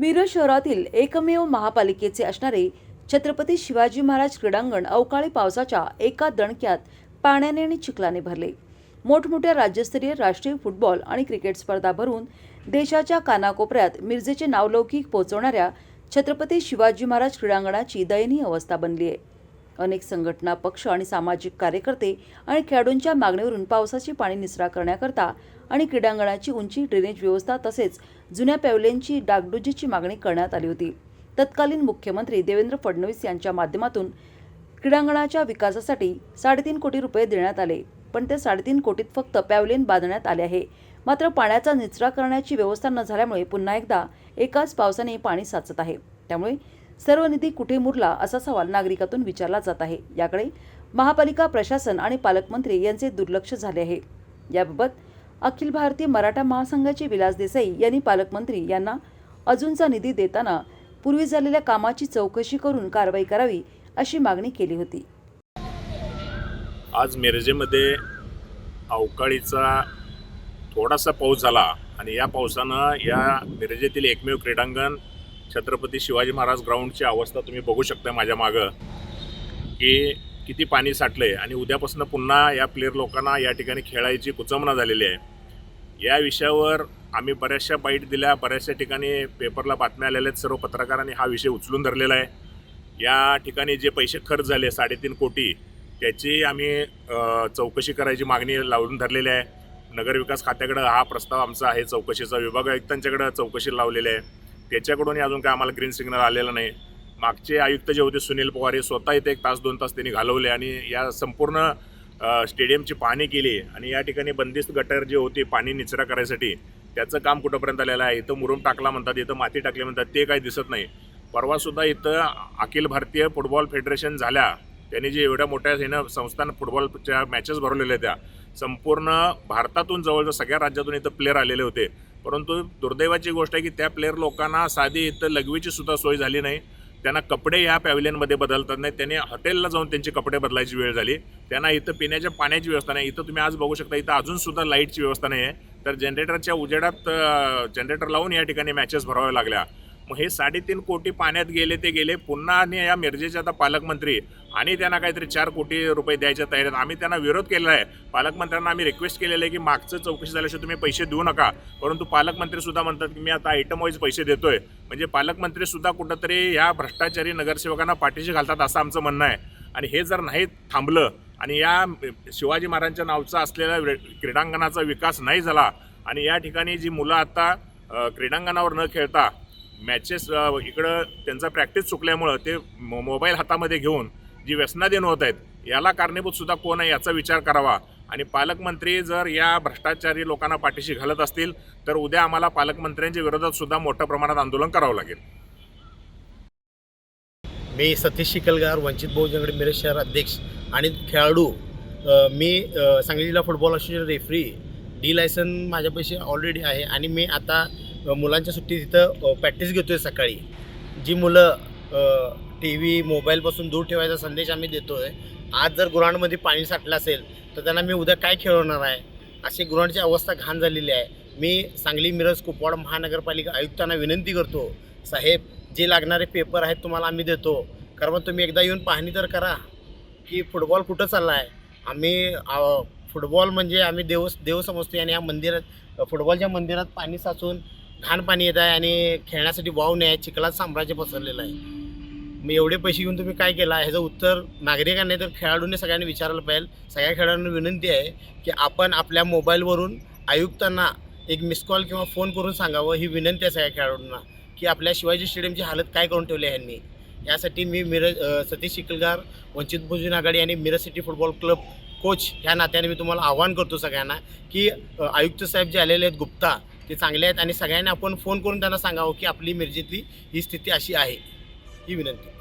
मिरज शहरातील एकमेव महापालिकेचे असणारे छत्रपती शिवाजी महाराज क्रीडांगण अवकाळी पावसाच्या एका दणक्यात पाण्याने आणि चिखलाने भरले. मोठमोठ्या राज्यस्तरीय राष्ट्रीय फुटबॉल आणि क्रिकेट स्पर्धा भरून देशाच्या कानाकोपऱ्यात मिरजेचे नावलौकिक पोहोचवणाऱ्या छत्रपती शिवाजी महाराज क्रीडांगणाची दयनीय अवस्था बनली आहे. अनेक संघटना पक्ष आणि सामाजिक कार्यकर्ते आणि खेळाडूंच्या मागणीवरून पावसाची पाणी निचरा करण्याकरता आणि क्रीडांगणाची उंची ड्रेनेज व्यवस्था तसेच जुन्या पॅव्हलियनची डागडुजीची मागणी करण्यात आली होती. तत्कालीन मुख्यमंत्री देवेंद्र फडणवीस यांच्या माध्यमातून क्रीडांगणाच्या विकासासाठी साडेतीन कोटी रुपये देण्यात आले पण ते साडेतीन कोटीत फक्त पॅवलेन बांधण्यात आले आहे. मात्र पाण्याचा निचरा करण्याची व्यवस्था न झाल्यामुळे पुन्हा एकदा एकाच पावसाने पाणी साचत आहे. त्यामुळे सर्व निधी कुठे मुरला असा सवाल नागरिकातून विचारला जात आहे. याकडे महापालिका प्रशासन आणि पालकमंत्री यांचे दुर्लक्ष झाले आहे. याबाबत अखिल भारतीय मराठा महासंघाचे विलास देसाई यांनी पालकमंत्री यांना अजूनचा निधी देताना पूर्वी झालेल्या कामाची चौकशी करून कारवाई करावी अशी मागणी केली होती. आज मिरजेमध्ये अवकाळीचा थोडासा पाऊस झाला आणि या पावसानं या मिरजेतील एकमेव क्रीडांगण छत्रपती शिवाजी महाराज ग्राउंडची अवस्था तुम्ही बघू शकता माझ्या मागं. की किती पाणी साठलं आहे आणि उद्यापासून पुन्हा या प्लेअर लोकांना या ठिकाणी खेळायची कुचमना झालेली आहे. या विषयावर आम्ही बऱ्याचशा बाईट दिल्या बऱ्याचशा ठिकाणी पेपरला बातम्या आलेल्या आहेत सर्व पत्रकारांनी. हा विषय उचलून धरलेला आहे. या ठिकाणी जे पैसे खर्च झाले साडेतीन कोटी त्याची आम्ही चौकशी करायची मागणी लावून धरलेली आहे. नगरविकास खात्याकडं हा प्रस्ताव आमचा आहे चौकशीचा विभाग आयुक्तांच्याकडं चौकशी लावलेली आहे. त्याच्याकडूनही अजून काय आम्हाला ग्रीन सिग्नल आलेलं नाही. मागचे आयुक्त जे होते सुनील पवार हे स्वतः इथे एक तास दोन तास त्यांनी घालवले आणि या संपूर्ण स्टेडियमची पाहणी केली आणि या ठिकाणी बंदिस्त गटर जे होते पाणी निचरा करायसाठी त्याचं काम कुठंपर्यंत आलेलं आहे? इथं मुरुम टाकला म्हणतात इथं माती टाकली म्हणतात ते काही दिसत नाही. परवासुद्धा इथं अखिल भारतीय फुटबॉल फेडरेशन झाल्या. त्यांनी जे एवढ्या मोठ्या हिनं संस्थान फुटबॉलच्या मॅचेस भरवलेल्या त्या. संपूर्ण भारतातून जवळजवळ सगळ्या राज्यातून इथं प्लेअर आलेले होते. परंतु दुर्दैवाची गोष्ट आहे की त्या प्लेअर लोकांना साधी इथं लघवीची सुद्धा सोय झाली नाही. त्यांना कपडे या पॅव्हिलियनमध्ये बदलतात नाही त्यांनी हॉटेलला जाऊन त्यांचे कपडे बदलायची वेळ झाली. त्यांना इथं पिण्याच्या पाण्याची व्यवस्था नाही. इथं तुम्ही आज बघू शकता इथं अजूनसुद्धा लाईटची व्यवस्था नाही आहे तर जनरेटरच्या उजेडात जनरेटर लावून या ठिकाणी मॅचेस भराव्या लागल्या. मग हे साडेतीन कोटी पाण्यात गेले ते गेले. पुन्हा आणि या मिरजेचे आता पालकमंत्री आणि त्यांना काहीतरी चार कोटी रुपये द्यायच्या तयारीत. आम्ही त्यांना विरोध केलेला आहे. पालकमंत्र्यांना आम्ही रिक्वेस्ट केलेलं आहे की मागचं चौकशी झाल्याशिवाय तुम्ही पैसे देऊ नका. परंतु पालकमंत्री सुद्धा म्हणतात की मी आता आयटम वाईज पैसे देतोय. म्हणजे पालकमंत्री सुद्धा कुठंतरी या भ्रष्टाचारी नगरसेवकांना पाठीशी घालतात असं आमचं म्हणणं आहे. आणि हे जर नाही थांबलं आणि या शिवाजी महाराजांच्या नावचा असलेल्या क्रीडांगणाचा विकास नाही झाला आणि या ठिकाणी जी मुलं आता क्रीडांगणावर न खेळता मॅचेस इकडं त्यांचा प्रॅक्टिस चुकल्यामुळं ते मो- मोबाईल हातामध्ये घेऊन जी व्यसनाधीन होत आहेत याला कारणीभूत सुद्धा कोण आहे याचा विचार करावा. आणि पालकमंत्री जर या भ्रष्टाचारी लोकांना पाठीशी घालत असतील तर उद्या आम्हाला पालकमंत्र्यांच्या विरोधात सुद्धा मोठ्या प्रमाणात आंदोलन करावं लागेल. मी सतीश शिकलगार वंचित बहुजनगड मिरज शहर अध्यक्ष आणि खेळाडू. मी सांगली जिल्हा football association referee D license माझ्यापाशी ऑलरेडी आहे आणि मी आता मुलांच्या सुट्टीत तिथं प्रॅक्टिस घेतो आहे सकाळी. जी मुलं टी व्ही मोबाईलपासून दूर ठेवायचा संदेश आम्ही देतो आहे आज जर गुरांमध्ये पाणी साठलं असेल तर त्यांना मी उद्या काय खेळवणार आहे? अशी गुरांची अवस्था घाण झालेली आहे. मी सांगली मिरज कुपवाड महानगरपालिका आयुक्तांना विनंती करतो साहेब जे लागणारे पेपर आहेत तुम्हाला आम्ही देतो. कारण तुम्ही एकदा येऊन पाहणी तर करा की फुटबॉल कुठं चालला आहे आम्ही फुटबॉल म्हणजे आम्ही देव देव समजतो आणि या मंदिरात फुटबॉलच्या मंदिरात पाणी साचून घाण पाणी येत आहे आणि खेळण्यासाठी वाव नाही आहे चिखलात साम्राज्य पसरलेलं आहे. मग एवढे पैसे घेऊन तुम्ही काय केला? ह्याचं उत्तर नागरिकांनी तर खेळाडूंनी सगळ्यांनी विचारायला पाहिजे. सगळ्या खेळाडूंना विनंती आहे की आपण आपल्या मोबाईलवरून आयुक्तांना एक मिस कॉल किंवा फोन करून सांगावं. ही विनंती आहे सगळ्या खेळाडूंना की आपल्या शिवाजी स्टेडियमची हालत काय करून ठेवली आहे ह्यांनी यासाठी मी मिरज सतीश शिकलगार वंचित बहुजन आघाडी आणि Miraj city football club coach ह्या नात्याने मी तुम्हाला आवाहन करतो सगळ्यांना की आयुक्त साहेब जे आलेले आहेत गुप्ता ते चांगले आहेत आणि सगळ्यांनी आपण फोन करून त्यांना सांगावं की आपली मिरजेतली ही स्थिती अशी आहे. ही विनंती.